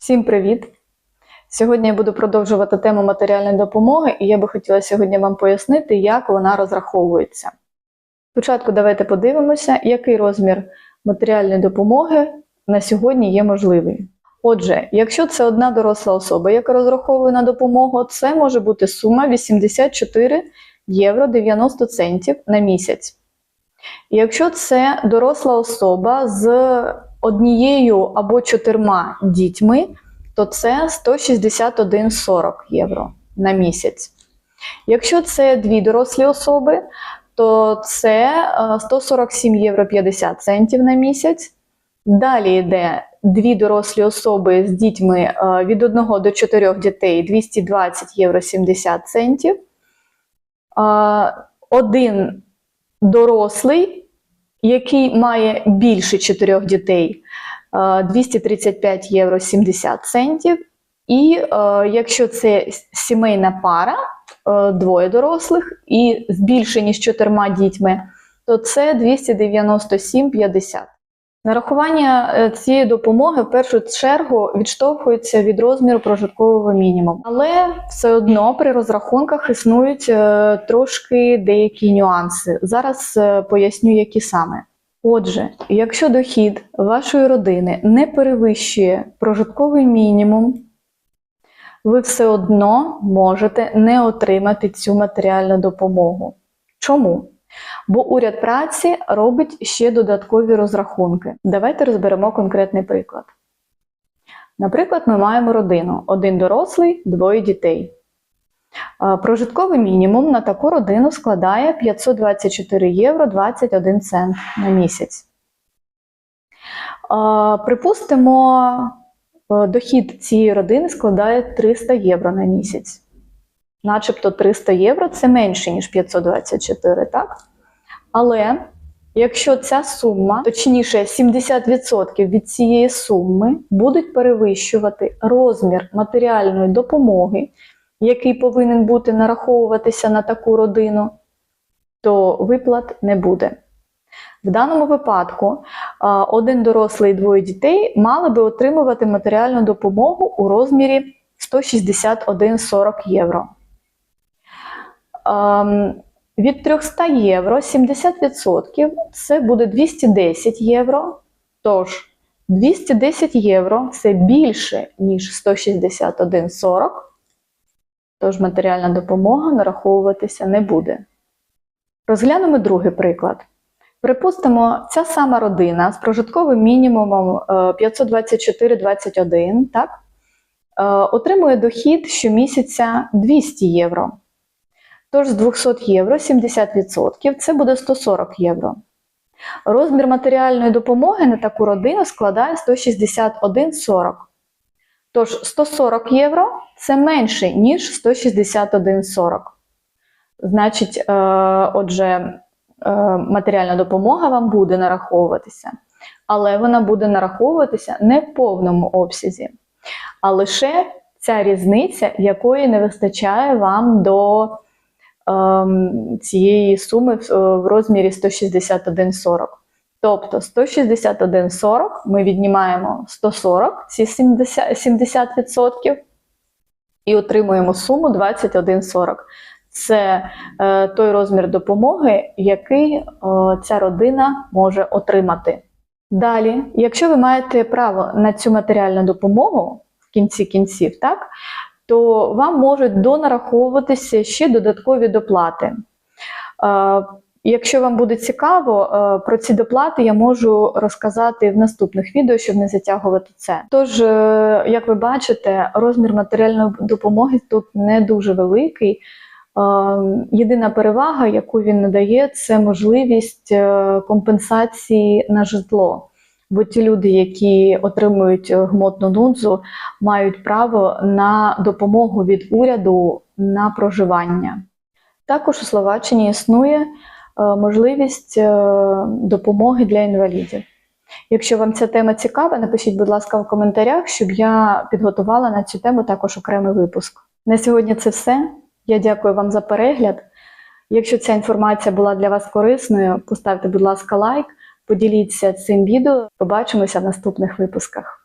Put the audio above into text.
Всім привіт! Сьогодні я буду продовжувати тему матеріальної допомоги, і я би хотіла сьогодні вам пояснити, як вона розраховується. Спочатку давайте подивимося, який розмір матеріальної допомоги на сьогодні є можливий. Отже, якщо це одна доросла особа, яка розраховує на допомогу, це може бути сума 84 євро 90 центів на місяць. Якщо це доросла особа з однією або чотирма дітьми, то це 161,40 євро на місяць. Якщо це дві дорослі особи, то це е, 147 євро 50 центів на місяць. Далі йде дві дорослі особи з дітьми е, від 1 до 4 дітей 220 євро 70 центів. Е, Один дорослий, який має більше 4 дітей, е, 235 євро 70 центів. І е, якщо це сімейна пара, е, двоє дорослих і з більше ніж чотирма дітьми, то це 297,50. Нарахування е, цієї допомоги в першу чергу відштовхується від розміру прожиткового мінімуму. Але все одно при розрахунках існують е, трошки деякі нюанси. Зараз е, поясню, які саме. Отже, якщо дохід вашої родини не перевищує прожитковий мінімум, ви все одно можете не отримати цю матеріальну допомогу. Чому? Бо уряд праці робить ще додаткові розрахунки. Давайте розберемо конкретний приклад. Наприклад, ми маємо родину: один дорослий, двоє дітей. Прожитковий мінімум на таку родину складає 524 євро 21 цент на місяць. Припустимо, е, дохід цієї родини складає 300 євро на місяць. Начебто 300 євро це менше, ніж 524, так? Але якщо ця сума, точніше 70% від цієї суми, будуть перевищувати розмір матеріальної допомоги, який повинен бути нараховуватися на таку родину, то виплат не буде. В даному випадку один дорослий і двоє дітей мали би отримувати матеріальну допомогу у розмірі 161,40 євро. Від 300 євро 70% це буде 210 євро. Тож 210 євро це більше, ніж 161,40. Тож матеріальна допомога нараховуватися не буде. Розглянемо другий приклад. Припустимо, ця сама родина з прожитковим мінімумом е, 524,21 так, е, отримує дохід щомісяця 200 євро. Тож з 200 євро 70% це буде 140 євро. Розмір матеріальної допомоги на таку родину складає 161,40. Тож 140 євро це менше, ніж 161,40. Значить, е, отже, е, матеріальна допомога вам буде нараховуватися, але вона буде нараховуватися не в повному обсязі, а лише ця різниця, якої не вистачає вам до цієї суми в, в розмірі 161,40. Тобто 161,40 ми віднімаємо 140, ці 70%, 70% і отримуємо суму 21,40. Це е, той розмір допомоги, який е, ця родина може отримати. Далі, якщо ви маєте право на цю матеріальну допомогу в кінці кінців, так, то вам можуть донараховуватися ще додаткові доплати. Е, Якщо вам буде цікаво, е, про ці доплати я можу розказати в наступних відео, щоб не затягувати це. Тож, е, як ви бачите, розмір матеріальної допомоги тут не дуже великий. Єдина перевага, яку він надає, це можливість компенсації на житло. Бо ті люди, які отримують е, гмотну нудзу, мають право на допомогу від уряду на проживання. Також у Словаччині існує е, можливість е, допомоги для інвалідів. Якщо вам ця тема цікава, напишіть, будь ласка, в коментарях, щоб я підготувала на цю тему також окремий випуск. На сьогодні це все. Я дякую вам за перегляд. Якщо ця інформація була для вас корисною, поставте, будь ласка, лайк, поділіться цим відео. Побачимося в наступних випусках.